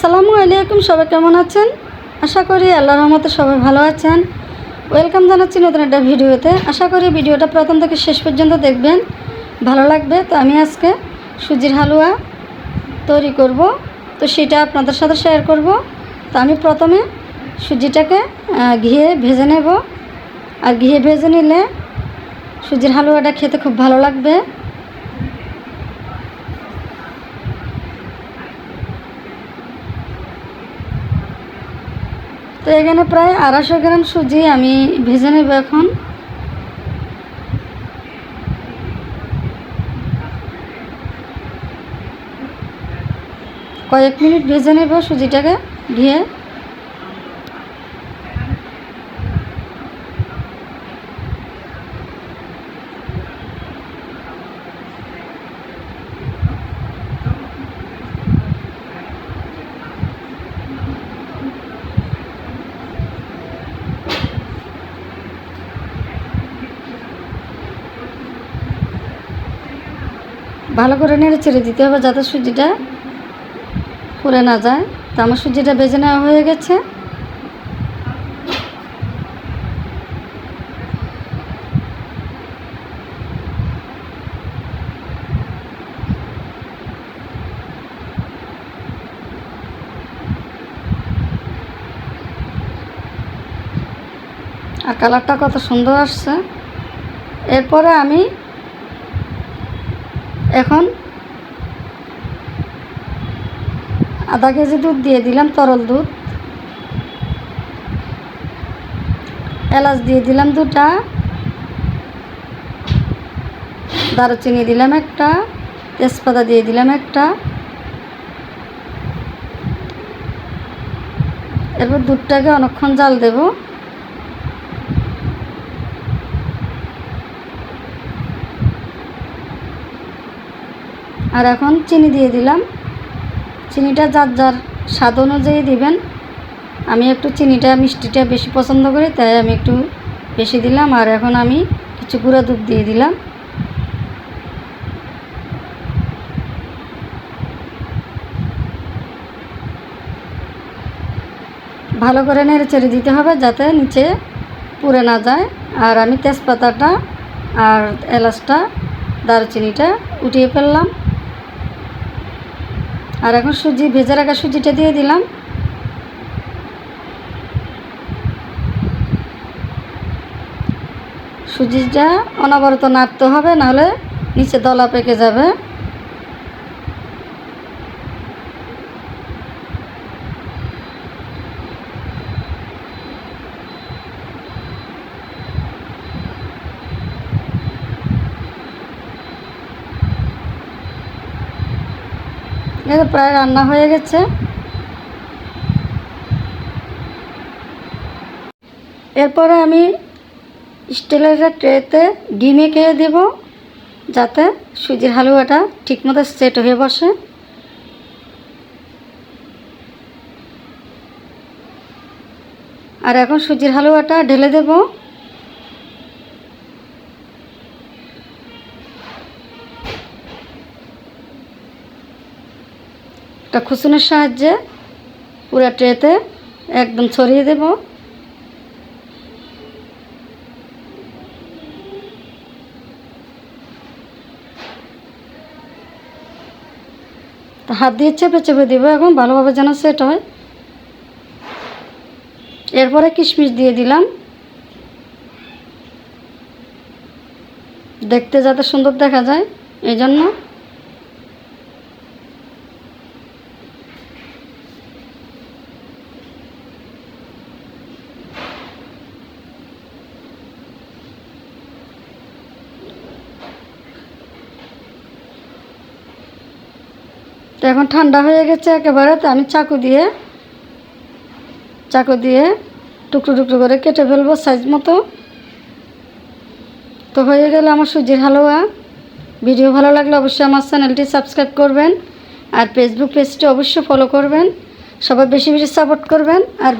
আসসালামু আলাইকুম, সবাই কেমন আছেন? আশা করি আল্লাহ রহমতে সবাই ভালো আছেন। ওয়েলকাম জানাচ্ছি নতুন একটা ভিডিওতে। আশা করি ভিডিওটা প্রথম থেকে শেষ পর্যন্ত দেখবেন। ভালো লাগবে, তো আমি আজকে সুজির হালুয়া তৈরি করব। তো সেটা আপনাদের সাথে শেয়ার করব। তো আমি প্রথমে সুজিটাকে ঘিয়ে ভেজে নেব। আর ঘিয়ে ভেজে নিলে সুজির হালুয়াটা খেতে খুব ভালো লাগবে। তো এখানে প্রায় আড়াইশো গ্রাম সুজি আমি ভেজে নেব এখন। কয়েক মিনিট ভেজে নেব সুজিটাকে ঘিয়ে ভালো করে নেড়ে ছেড়ে দিতে হবে যাতে সুজিটা পুড়ে না যায়। তো আমার সুজিটা বেজে নেওয়া হয়ে গেছে। আর কালারটা কত সুন্দর আসছে। এরপরে আমি এখন আধা কেজি দুধ দিয়ে দিলাম, তরল দুধ। এলাচ দিয়ে দিলাম দুটা। দারুচিনি দিলাম একটা। তেজপাতা দিয়ে দিলাম একটা। এরপর দুধটাকে অনেকক্ষণ জাল দেব। আর এখন চিনি দিয়ে দিলাম। চিনিটা যার যার স্বাদ অনুযায়ী দিবেন। আমি একটু চিনিটা, মিষ্টিটা বেশি পছন্দ করি, তাই আমি একটু বেশি দিলাম। আর এখন আমি কিছু গুঁড়া দুধ দিয়ে দিলাম। ভালো করে নেড়ে চেড়ে দিতে হবে যাতে নিচে পুড়ে না যায়। আর আমি তেজপাতাটা আর এলাচটা, দারুচিনিটা উঠিয়ে ফেললাম। আর এখন সুজি, ভেজে রাখা সুজিটা দিয়ে দিলাম। সুজিটা অনবরত নাড়তে হবে, নাহলে নিচে দলা পেকে যাবে। এটা প্রায় রান্না হয়ে গেছে। এরপরে আমি স্টিলের ট্রেতে ঘি মেখে দেব, যাতে সুজির হালুয়াটা ঠিকমতো সেট হয়ে বসে। আর এখন সুজির হালুয়াটা ঢেলে দেবো। একটা খুসুনের সাহায্যে পুরো ট্রেতে একদম ছড়িয়ে দেব। হাত দিয়ে চেপে চেপে দেবো এখন, ভালোভাবে যেন সেট হয়। এরপরে কিশমিশ দিয়ে দিলাম। দেখতে যাতে সুন্দর দেখা যায় এই জন্য এখন ঠান্ডা হয়ে গেছে একেবারে, তো আমি চাকু দিয়ে চাকু দিয়ে টুকরো টুকরো করে কেটে ফেলব সাইজ মতো। তো হয়ে গেল আমার সুজির হালুয়া। ভিডিও ভালো লাগলে অবশ্যই আমার চ্যানেলটি সাবস্ক্রাইব করবেন আর ফেসবুক পেজটি অবশ্যই ফলো করবেন। সবাই বেশি বেশি সাপোর্ট করবেন আর